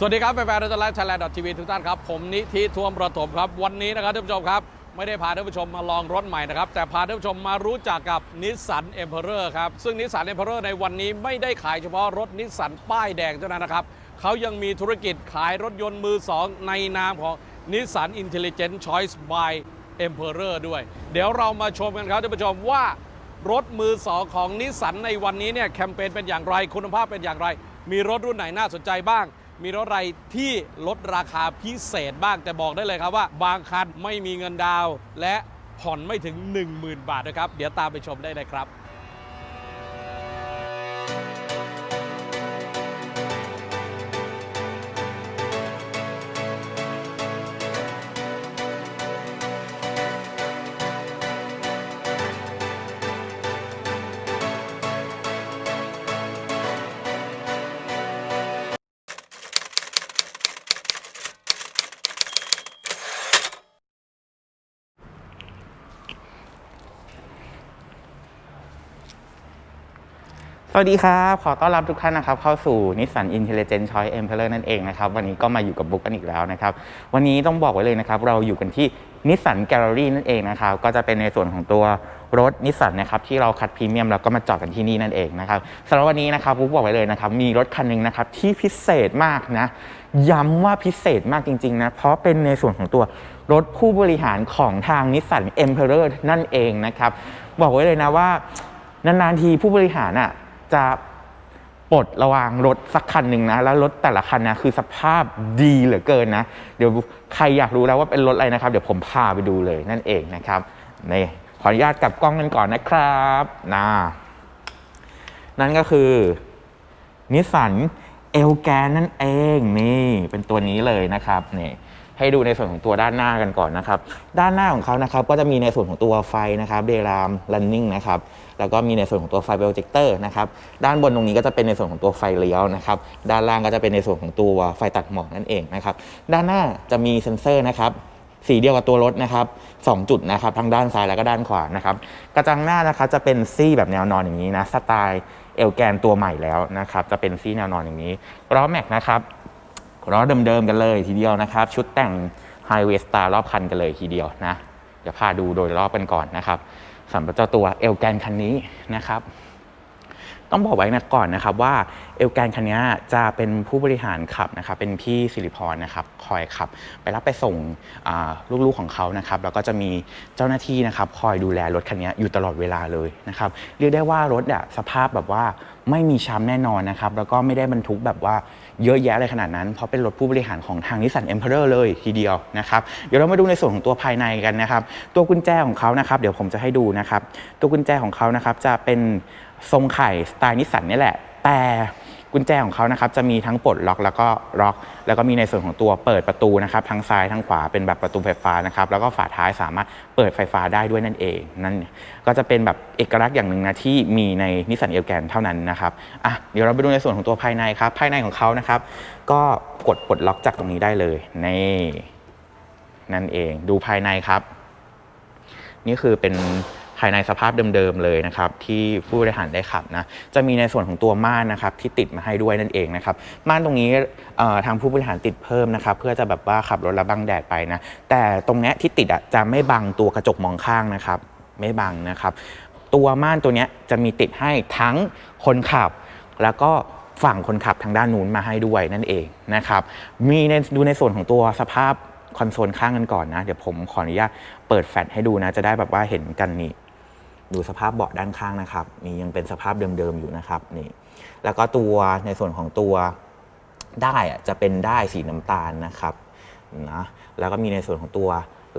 สวัสดีครับแฟนๆรัตไลฟ์ไทยแลนด์ทีวีทุกท่านครับ ผมนิธิทวมประถมครับ วันนี้นะครับท่านผู้ชมครับ ไม่ได้พาท่านผู้ชมมาลองรถใหม่นะครับ แต่พาท่านผู้ชมมารู้จักกับนิสสันเอ็มเพอเรอร์ครับ ซึ่งนิสสันเอ็มเพอเรอร์ในวันนี้ไม่ได้ขายเฉพาะรถนิสสันป้ายแดงเท่านั้นนะครับเขายังมีธุรกิจขายรถยนต์มือสองในนามของนิสสันอินเทลเจนต์ชอยส์บายเอ็มเพอเรอร์ด้วย เดี๋ยวเรามาชมกันครับท่านผู้ชมว่ารถมือสองของนิสสันในวันนี้เนี่ยแคมเปญเป็นอย่างไรคุณภาพเป็นอย่างไร มีรถรุ่นไหนน่าสนใจบ้าง มีรถอะไรที่ลดราคาพิเศษบ้างแต่บอกได้เลยครับว่า บางคันไม่มีเงินดาวและผ่อนไม่ถึง 10,000 บาทนะครับ เดี๋ยวตามไปชมได้เลยครับ วัสดีครับ ขอต้อนรับทุกท่านนะครับ เข้าสู่ Nissan Intelligent Choice Emperor นั่นเองนะครับ วันนี้ก็มาอยู่กับบุ๊กกันอีกแล้วนะครับ วันนี้ต้องบอกไว้เลยนะครับ เราอยู่กันที่ Nissan Gallery นั่นเองนะครับ ก็จะเป็นในส่วนของตัวรถนิสสันนะครับที่เราคัดพรีเมียมแล้วก็มาจอดกันที่นี่นั่นเองนะครับสำหรับวันนี้นะครับบุ๊กบอกไว้เลยนะครับ มีรถคันหนึงนะครับที่พิเศษมากนะ ย้ำว่าพิเศษมากจริงๆนะเพราะเป็นในส่วนของตัวรถผู้บริหารของทางนิสสัน Emperor นั่นเองนะครับ บอกไว้เลยนะว่านานๆทีผู้บริหารอะ จะปลดระวางรถสักคันหนึ่งนะ แล้วรถแต่ละคันนะคือสภาพดีเหลือเกินนะ เดี๋ยวใครอยากรู้แล้วว่าเป็นรถอะไรนะครับ เดี๋ยวผมพาไปดูเลยนั่นเองนะครับนี่ขออนุญาตกลับกล้องกันก่อนนะครับนะนั่นก็คือนิสสันเอลแกนนั่นเองนี่เป็นตัวนี้เลยนะครับนี่ ให้ดูในส่วนของตัวด้านหน้ากันก่อนนะครับ ด้านหน้าของเขานะครับก็จะมีในส่วนของตัวไฟนะครับเดรามลันนิ่งนะครับแล้วก็มีในส่วนของตัวไฟโปรเจคเตอร์นะครับด้านบนตรงนี้ก็จะเป็นในส่วนของตัวไฟเลี้ยวนะครับด้านล่างก็จะเป็นในส่วนของตัวไฟตัดหมอกนั่นเองนะครับด้านหน้าจะมีเซ็นเซอร์นะครับสีเดียวกับตัวรถนะครับสองจุดนะครับทั้งด้านซ้ายแล้วก็ด้านขวานะครับกระจังหน้านะครับจะเป็นซี่แบบแนวนอนอย่างนี้นะสไตล์เอลแกนตัวใหม่แล้วนะครับจะเป็นซี่แนวนอนอย่างนี้ล้อแม็กนะครับ ล้อเดิมๆกันเลยทีเดียวนะครับ ชุดแต่งไฮเวสตาร์รอบคันกันเลยทีเดียวนะเดี๋ยวพาดูโดยรอบกันก่อนนะครับสำหรับเจ้าตัวเอลแกนคันนี้นะครับต้องบอกไว้นะก่อนนะครับว่าเอลแกนคันนี้จะเป็นผู้บริหารขับนะครับเป็นพี่สิริพรนะครับคอยขับ ไปรับไปส่งลูกๆของเขานะครับแล้วก็จะมีเจ้าหน้าที่นะครับคอยดูแลรถคันนี้อยู่ตลอดเวลาเลยนะครับเรียกได้ว่ารถอะสภาพแบบว่า ไม่มีช้ำแน่นอนนะครับ แล้วก็ไม่ได้บรรทุกแบบว่าเยอะแยะเลยขนาดนั้น เพราะเป็นรถผู้บริหารของทางนิสสันเอ็มเพอเรอร์เลยทีเดียวนะครับ เดี๋ยวเรามาดูในส่วนของตัวภายในกันนะครับ ตัวกุญแจของเขานะครับ เดี๋ยวผมจะให้ดูนะครับ ตัวกุญแจของเขานะครับจะเป็นทรงไข่สไตล์นิสสันนี่แหละ แต่ กุญแจของเขานะครับจะมีทั้งปลดล็อกแล้วก็ล็อก แล้วก็มีในส่วนของตัวเปิดประตูนะครับทั้งซ้ายทั้งขวาเป็นแบบประตูไฟฟ้านะครับแล้วก็ฝาท้ายสามารถเปิดไฟฟ้าได้ด้วยนั่นเองนั่นก็จะเป็นแบบเอกลักษณ์อย่างหนึ่งนะที่มีในนิสสันเอลแกนเท่านั้นนะครับอะเดี๋ยวเราไปดูในส่วนของตัวภายในครับภายในของเขานะครับก็กดปลดล็อกจากตรงนี้ได้เลยนี่นั่นเองดูภายในครับ นี่คือเป็น ภายในสภาพเดิมๆเลยนะครับที่ผู้บริหารได้ขับนะจะมีในส่วนของตัวม่านนะครับที่ติดมาให้ด้วยนั่นเองนะครับม่านตรงนี้ทางผู้บริหารติดเพิ่มนะครับเพื่อจะแบบว่าขับรถแล้วบังแดดไปนะแต่ตรงเนี้ยที่ติดอะจะไม่บังตัวกระจกมองข้างนะครับไม่บังนะครับตัวม่านตัวนี้จะมีติดให้ทั้งคนขับ แล้วก็ฝั่งคนขับทางด้านนู้นมาให้ด้วยนั่นเองนะครับมีในดูในส่วนของตัวสภาพคอนโซลข้างกันก่อนนะ เดี๋ยวผมขออนุญาตเปิดแฟลชให้ดูนะ จะได้แบบว่าเห็นกันนี่ ดูสภาพเบาะด้านข้างนะครับนี่ยังเป็นสภาพเดิมๆอยู่นะครับนี่แล้วก็ตัวในส่วนของตัวได้อะจะเป็นได้สีน้ำตาลนะครับนะแล้วก็มีในส่วนของตัว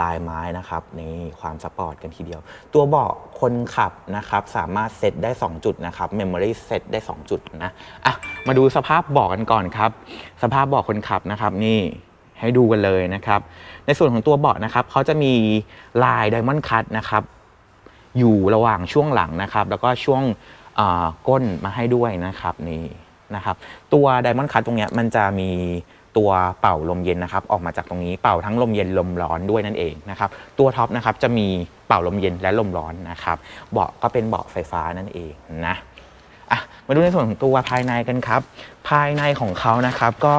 ลายไม้นะครับนี่ความสปอร์ตกันทีเดียว ตัวเบาะคนขับนะครับ สามารถเซตได้ 2 จุดนะครับเมมโมรี่เซตได้ 2 จุดนะอะมาดูสภาพเบาะกันก่อนครับ สภาพเบาะคนขับนะครับ นี่ให้ดูกันเลยนะครับ ในส่วนของตัวเบาะนะครับเขาจะมีลายไดมอนด์คัตนะครับ อยู่ระหว่างช่วงหลังนะครับ แล้วก็ช่วงก้นมาให้ด้วยนะครับนี่นะครับตัวไดมอนด์คัตตรงเนี้ยมันจะมีตัวเป่าลมเย็นนะครับ ออกมาจากตรงนี้เป่าทั้งลมเย็นลมร้อนด้วยนั่นเองนะครับ ตัวท็อปนะครับจะมีเป่าลมเย็นและลมร้อนนะครับเบาะก็เป็นเบาะไฟฟ้านั่นเองนะอะมาดูในส่วนของตัวภายในกันครับ ภายในของเขานะครับก็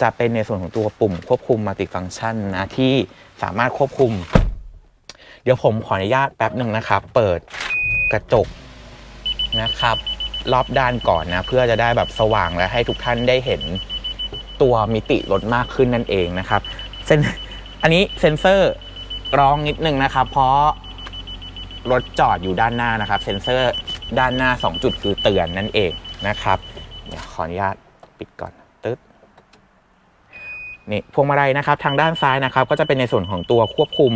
จะเป็นในส่วนของตัวปุ่มควบคุมมัลติฟัง c t ชันนะที่สามารถควบคุม เดี๋ยวผมขออนุญาตแป๊บหนึ่งนะครับ เปิดกระจกนะครับ รอบด้านก่อนนะ เพื่อจะได้แบบสว่างและให้ทุกท่านได้เห็นตัวมิติรถมากขึ้นนั่นเองนะครับเซนอันนี้เซ็นเซอร์ร้องนิดนึงนะครับ เพราะรถจอดอยู่ด้านหน้านะครับ เซ็นเซอร์ด้านหน้า 2 จุดคือเตือนนั่นเองนะครับเดี๋ยวขออนุญาตปิดก่อนตึ๊ดนี่พวงมาลัยนะครับ ทางด้านซ้ายนะครับ ก็จะเป็นในส่วนของตัวควบคุม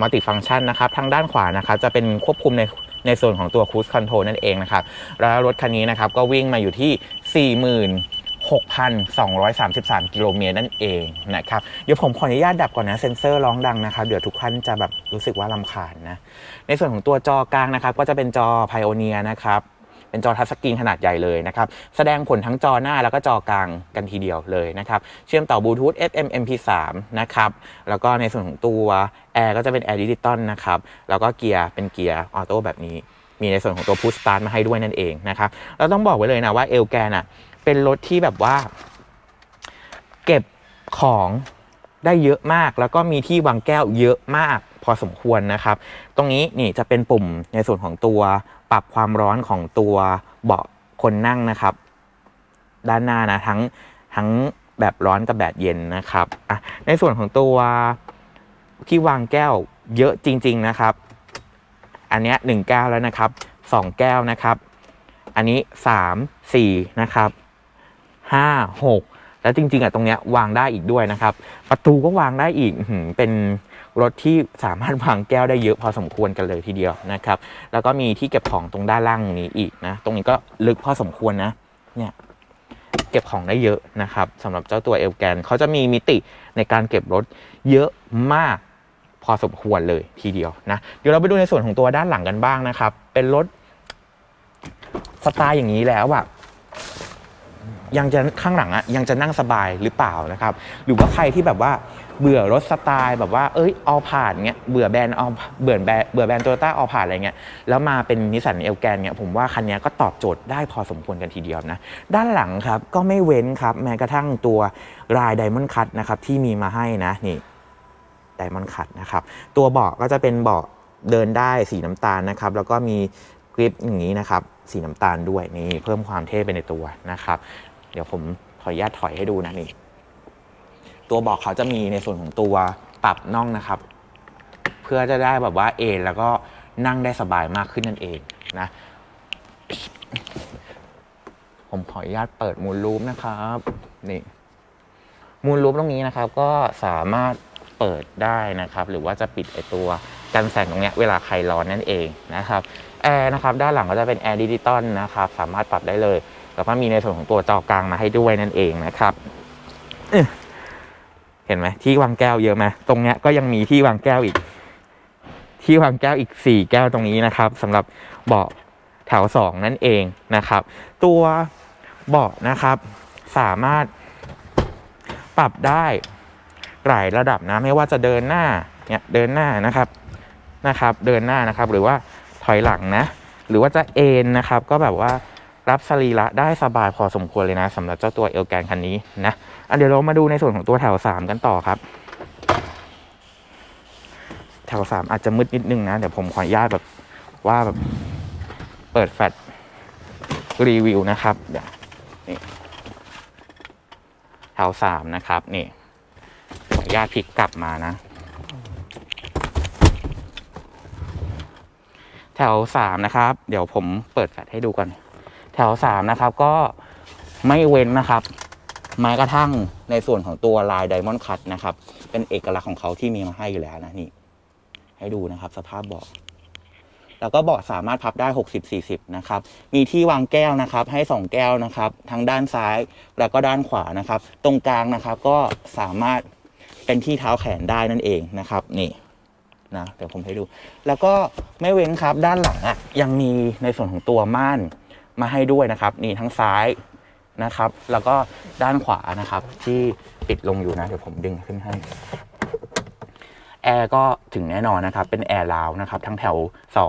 มัลติฟัง c t ชันนะครับทางด้านขวานะครับจะเป็นควบคุมในในส่วนของตัว Cruise Control นั่นเองนะครับแล้วรถคันนี้นะครับก็วิ่งมาอยู่ที่ 46,233 กิโลเมตรนั่นเองนะครับเดี๋ยวผมขออนุญาตดับก่อนนะ เซ็นเซอร์ร้องดังนะครับ เดี๋ยวทุกท่านจะแบบรู้สึกว่าลำคาญนะ ในส่วนของตัวจอกลางนะครับ ก็จะเป็นจอ Pioneer นะครับ เป็นจอทัชสกรีนขนาดใหญ่เลยนะครับ แสดงผลทั้งจอหน้าแล้วก็จอกลางกันทีเดียวเลยนะครับ เชื่อมต่อบลูทูธ FM MP3 นะครับ แล้วก็ในส่วนของตัวแอร์ก็จะเป็นแอร์ดิจิตอลนะครับ แล้วก็เกียร์เป็นเกียร์ออโต้แบบนี้ มีในส่วนของตัวพุชสตาร์ทมาให้ด้วยนั่นเองนะครับ เราต้องบอกไว้เลยนะว่าเอลแกนอะเป็นรถที่แบบว่า เก็บของได้เยอะมาก แล้วก็มีที่วางแก้วเยอะมากพอสมควรนะครับ ตรงนี้นี่จะเป็นปุ่มในส่วนของตัว ปรับความร้อนของตัวเบาะคนนั่งนะครับ ด้านหน้านะทั้งทั้งแบบร้อนกับแบบเย็นนะครับอะในส่วนของตัวที่วางแก้วเยอะจริง ๆนะครับ อันนี้หนึ่งแก้วแล้วนะครับสองแก้วนะครับ อันนี้สามสี่นะครับห้าหก แล้วจริงๆอะตรงเนี้ยวางได้อีกด้วยนะครับ ประตูก็วางได้อีกเป็นรถที่สามารถวางแก้วได้เยอะพอสมควรกันเลยทีเดียวนะครับ แล้วก็มีที่เก็บของตรงด้านล่างนี้อีกนะ ตรงนี้ก็ลึกพอสมควรนะ เนี่ยเก็บของได้เยอะนะครับสำหรับเจ้าตัวเอลแกนเขาจะมีมิติในการเก็บรถเยอะมากพอสมควรเลยทีเดียวนะ เดี๋ยวเราไปดูในส่วนของตัวด้านหลังกันบ้างนะครับ เป็นรถสไตล์อย่างนี้แล้วอะ ยังจะข้างหลังอะยังจะนั่งสบายหรือเปล่านะครับหรือว่าใครที่แบบว่าเบื่อรถสไตล์แบบว่าเอ้ยออผ่านเงี้ยเบื่อแบรนด์ออเบื่อแบรนด์เบื่อแบรนด์โตโยต้าออผ่านอะไรเงี้ยแล้วมาเป็นนิสสันเอลแกนเนี่ยผมว่าคันนี้ก็ตอบโจทย์ได้พอสมควรกันทีเดียวนะ ด้านหลังครับก็ไม่เว้นครับแม้กระทั่งตัวรายไดมอนด์คัตนะครับที่มีมาให้นะนี่ไดมอนด์คัตนะครับตัวเบาะก็จะเป็นเบาะเดินได้สีน้ำตาลนะครับแล้วก็มีกริปอย่างนี้นะครับสีน้ำตาลด้วยนี่เพิ่มความเท่ไปในตัวนะครับ เดี๋ยวผมขออนุญาตถอยให้ดูนะนี่ ตัวเบอกเขาจะมีในส่วนของตัวปรับน่องนะครับ เพื่อจะได้แบบว่าเอนแล้วก็นั่งได้สบายมากขึ้นนั่นเองนะ ผมขออนุญาตเปิดมูลรูปนะครับนี่มูลรูปตรงนี้นะครับ ก็สามารถเปิดได้นะครับ หรือว่าจะปิดไอตัวกันแสงตรงเนี้ยเวลาใครร้อนนั่นเองนะครับแอร์นะครับ ด้านหลังก็จะเป็นแอร์ดิจิตอลนะครับ สามารถปรับได้เลย แล้วก็มีในส่วนของตัวจอกลางมาให้ด้วยนั่นเองนะครับเอ้ยเห็นไหมที่วางแก้วเยอะไหมตรงเนี้ยก็ยังมีที่วางแก้วอีก ที่วางแก้วอีกสี่แก้วตรงนี้นะครับสำหรับเบาะแถวสองนั่นเองนะครับ ตัวเบาะนะครับ สามารถปรับได้หลายระดับนะไม่ว่าจะเดินหน้าเนี่ยเดินหน้านะครับนะครับ เดินหน้านะครับ หรือว่าถอยหลังนะ หรือว่าจะเอนนะครับ ก็แบบว่า รับสรีระได้สบายพอสมควรเลยนะสำหรับเจ้าตัวเอลแกนคันนี้นะอะเดี๋ยวเรามาดูในส่วนของตัวแถวสามกันต่อครับ แถวสามอาจจะมืดนิดนึงนะ เดี๋ยวผมขออนุญาตแบบว่าแบบเปิดแฟลชรีวิวนะครับเดี๋ยวนี่แถวสามนะครับนี่ขออนุญาตพลิกกลับมานะแถวสามนะครับ เดี๋ยวผมเปิดแฟลชให้ดูก่อน แถวสามนะครับก็ไม่เว้นนะครับแม้กระทั่งในส่วนของตัวลายไดมอนด์คัตนะครับ เป็นเอกลักษณ์ของเขาที่มีมาให้อยู่แล้วนะนี่ ให้ดูนะครับ สภาพเบาะแล้วก็เบาะสามารถพับได้ 60-40 นะครับ มีที่วางแก้วนะครับ ให้ 2 แก้วนะครับ ทั้งด้านซ้ายแล้วก็ด้านขวานะครับ ตรงกลางนะครับก็สามารถเป็นที่เท้าแขนได้นั่นเองนะครับ นี่นะเดี๋ยวผมให้ดู แล้วก็ไม่เว้นครับด้านหลังอะยังมีในส่วนของตัวม่าน มาให้ด้วยนะครับนี่ทั้งซ้ายนะครับ แล้วก็ด้านขวานะครับ ที่ปิดลงอยู่นะ เดี๋ยวผมดึงขึ้นให้แอร์ก็ถึงแน่นอนนะครับ เป็นแอร์ลาวนะครับ ทั้งแถว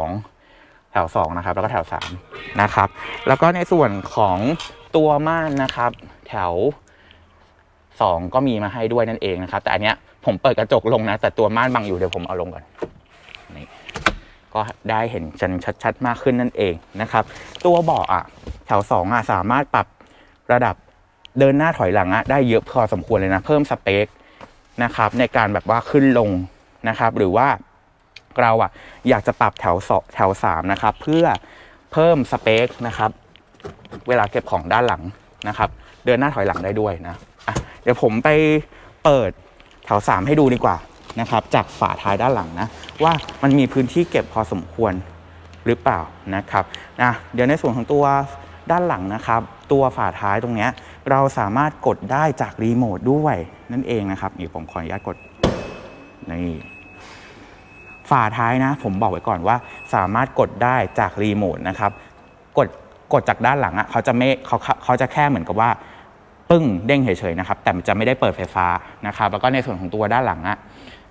2 แถว 2 นะครับ แล้วก็แถว 3 นะครับ แล้วก็ในส่วนของตัวม่านนะครับ แถว 2 ก็มีมาให้ด้วยนั่นเองนะครับ แต่อันเนี้ยผมเปิดกระจกลงนะ แต่ตัวม่านบังอยู่เดี๋ยวผมเอาลงก่อน ก็ได้เห็นชันชัด ๆ มากขึ้นนั่นเองนะครับ ตัวเบาะอะแถว2อะสามารถปรับระดับเดินหน้าถอยหลังอะได้เยอะพอสมควรเลยนะ เพิ่มสเปคนะครับในการแบบว่าขึ้นลงนะครับ หรือว่าเราอะอยากจะปรับแถวสแถวสามนะครับ เพื่อเพิ่มสเปคนะครับ เวลาเก็บของด้านหลังนะครับ เดินหน้าถอยหลังได้ด้วยนะะเดี๋ยวผมไปเปิดแถว3ให้ดูดีกว่า นะครับจากฝาท้ายด้านหลังนะ ว่ามันมีพื้นที่เก็บพอสมควรหรือเปล่านะครับนะเดี๋ยวในส่วนของตัวด้านหลังนะครับ ตัวฝาท้ายตรงนี้เราสามารถกดได้จากรีโมทด้วยนั่นเองนะครับนี่ผมขออนุญาตกดนี่ฝาท้ายนะ ผมบอกไว้ก่อนว่า สามารถกดได้จากรีโมทนะครับ กดกดจากด้านหลังอะเขาจะไม่เขาเขาจะแค่เหมือนกับว่า ปึ้งเด้งเฉยๆนะครับ แต่มันจะไม่ได้เปิดไฟฟ้านะครับ แล้วก็ในส่วนของตัวด้านหลังอะเอ่อ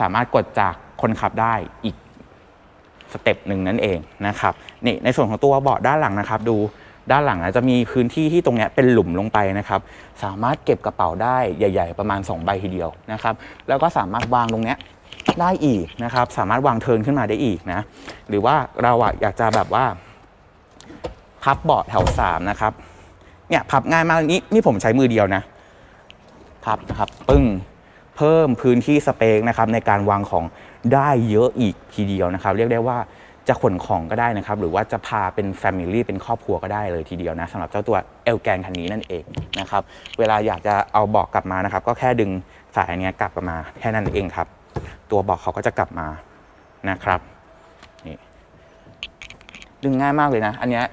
สามารถกดจากคนขับได้อีกสเต็ปหนึ่งนั่นเองนะครับนี่ในส่วนของตัวเบาะด้านหลังนะครับ ดูด้านหลังนะจะมีพื้นที่ที่ตรงนี้เป็นหลุมลงไปนะครับ สามารถเก็บกระเป๋าได้ใหญ่ ๆ ประมาณ 2 ใบทีเดียวนะครับ แล้วก็สามารถวางตรงนี้ได้อีกนะครับ สามารถวางเทินขึ้นมาได้อีกนะ หรือว่าเราอยากจะแบบว่า พับเบาะแถวสามนะครับ เนี่ยพับง่ายมากนี่นี่ผมใช้มือเดียวนะพับนะครับ ปึ้ง เพิ่มพื้นที่สเปกนะครับในการวางของได้เยอะอีกทีเดียวนะครับ เรียกได้ว่าจะขนของก็ได้นะครับ หรือว่าจะพาเป็นแฟมิลี่เป็นครอบครัวก็ได้เลยทีเดียวนะสำหรับเจ้าตัวเอลแกนคันนี้นั่นเองนะครับ เวลาอยากจะเอาเบาะกลับมานะครับ ก็แค่ดึงสายอันเนี้ยกลับมาแค่นั้นเองครับ ตัวเบาะเขาก็จะกลับมานะครับนี่ดึงง่ายมากเลยนะ อันเนี้ย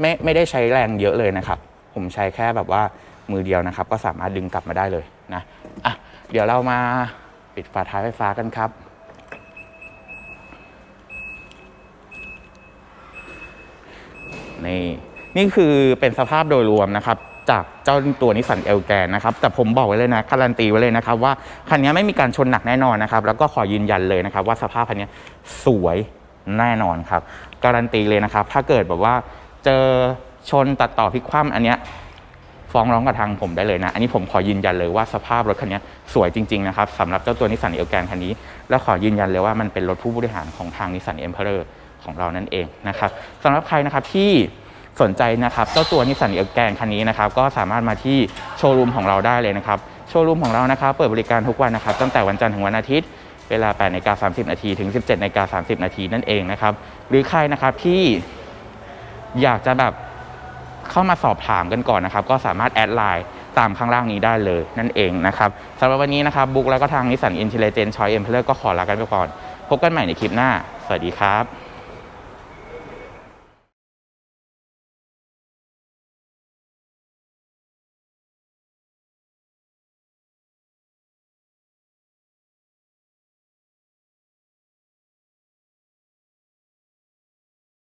ไม่ไม่ได้ใช้แรงเยอะเลยนะครับ ผมใช้แค่แบบว่ามือเดียวนะครับ ก็สามารถดึงกลับมาได้เลยนะอะ เดี๋ยวเรามาปิดฝาท้ายไฟฟ้ากันครับ นี่นี่คือเป็นสภาพโดยรวมนะครับ จากเจ้าตัวนิสสันเอลแกนนะครับ แต่ผมบอกไว้เลยนะการันตีไว้เลยนะครับ ว่าคันนี้ไม่มีการชนหนักแน่นอนนะครับ แล้วก็ขอยืนยันเลยนะครับ ว่าสภาพคันนี้สวยแน่นอนครับ การันตีเลยนะครับ ถ้าเกิดแบบว่าเจอชนตัดต่อพลิกคว่ำอันเนี้ย ฟ้องร้องกับทางผมได้เลยนะ อันนี้ผมขอยืนยันเลยว่าสภาพรถคันนี้สวยจริงๆนะครับสำหรับเจ้าตัวนิสสันเอลแกนคันนี้ แล้วขอยืนยันเลยว่ามันเป็นรถผู้บริหารของทางนิสสันเอ็มเพอร์ของเรานั่นเองนะครับสำหรับใครนะครับที่สนใจนะครับเจ้าตัวนิสสันเอลแกนคันนี้นะครับก็สามารถมาที่โชว์รูมของเราได้เลยนะครับโชว์รูมของเรานะครับเปิดบริการทุกวันนะครับตั้งแต่วันจันทร์ถึงวันอาทิตย์เวลา8นาฬิกา30 นาทีถึง 17นาฬิกา30 นาทีนั่นเองนะครับหรือใครนะครับที่อยากจะแบบ เข้ามาสอบถามกันก่อนนะครับ ก็สามารถแอดไลน์ตามข้างล่างนี้ได้เลยนั่นเองนะครับสำหรับวันนี้นะครับบุ๊กแล้วก็ทางนิสสันอินเทลเจนชอยเอ็มเพลอร์ก็ขอลากันไปก่อน พบกันใหม่ในคลิปหน้า สวัสดีครับ